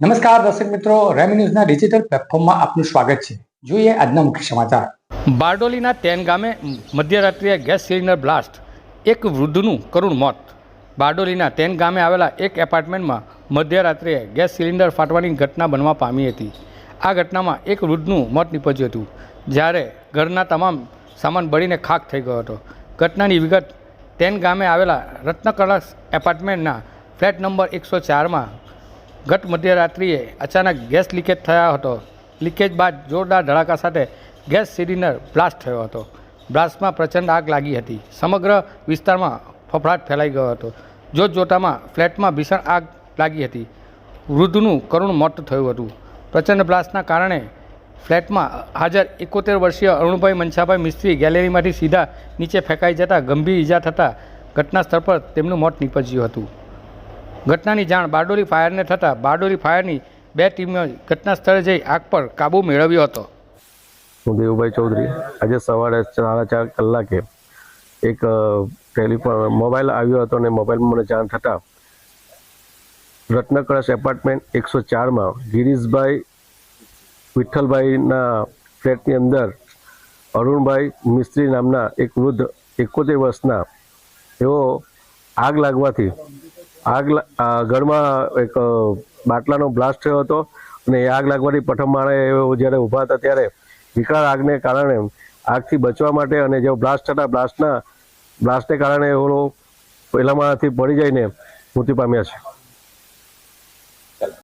નમસ્કાર દર્શક મિત્રો, રેમી ન્યૂઝના ડિજિટલ પ્લેટફોર્મમાં આપનું સ્વાગત છે. જોઈએ આજના મુખ્ય સમાચાર. બારડોલીના તેન ગામે મધ્યરાત્રિએ ગેસ સિલિન્ડર બ્લાસ્ટ, એક વૃદ્ધનું કરુણ મોત. બારડોલીના તેન ગામે આવેલા એક એપાર્ટમેન્ટમાં મધ્યરાત્રિએ ગેસ સિલિન્ડર ફાટવાની ઘટના બનવા પામી હતી. આ ઘટનામાં એક વૃદ્ધનું મોત નીપજ્યું હતું, જ્યારે ઘરના તમામ સામાન બળીને ખાક થઈ ગયો હતો. ઘટનાની વિગત, તેન ગામે આવેલા રત્નકળા એપાર્ટમેન્ટના ફ્લેટ નંબર એકસો ચારમાં ગત મધ્યરાત્રિએ અચાનક ગેસ લીકેજ થયો હતો. લીકેજ બાદ જોરદાર ધડાકા સાથે ગેસ સિલિન્ડર બ્લાસ્ટ થયો હતો. બ્લાસ્ટમાં પ્રચંડ આગ લાગી હતી. સમગ્ર વિસ્તારમાં ફફડાટ ફેલાઈ ગયો હતો. જોત જોતામાં ફ્લેટમાં ભીષણ આગ લાગી હતી. વૃદ્ધનું કરુણ મોત થયું હતું. પ્રચંડ બ્લાસ્ટના કારણે ફ્લેટમાં હાજર એકોતેર વર્ષીય અરુણભાઈ મનસાભાઈ મિસ્ત્રી ગેલેરીમાંથી સીધા નીચે ફેંકાઈ જતાં ગંભીર ઈજા થતાં ઘટના સ્થળ પર તેમનું મોત નીપજ્યું હતું. ઘટનાની જાણ બારડોલી ફાયરને થતાં બારડોલી ફાયરની બે ટીમો ઘટના સ્થળે જઈ આગ પર કાબૂ મેળવ્યો હતો. હું દેવુભાઈ ચૌધરી, આજે સવારે સાડા ચાર કલાકે એક ટેલિફોન, મોબાઈલ આવ્યો હતો અને મોબાઈલમાં મને જાણ થતાં રત્નકળશ એપાર્ટમેન્ટ એકસો ચારમાં ગિરીશભાઈ વિઠ્ઠલભાઈના ફ્લેટની અંદર અરુણભાઈ મિસ્ત્રી નામના એક વૃદ્ધ એકોતેર વર્ષના એવો આગ લાગવાથી આગ ઘરમાં એક બાટલાનો બ્લાસ્ટ થયો હતો અને એ આગ લાગવાથી પ્રથમ માળે જ્યારે ઊભા હતા ત્યારે વિકરાળ આગને કારણે આગથી બચવા માટે અને જે બ્લાસ્ટ થતા બ્લાસ્ટના, બ્લાસ્ટને કારણે એવો પહેલા માળાથી પડી જઈને મૃત્યુ પામ્યા છે.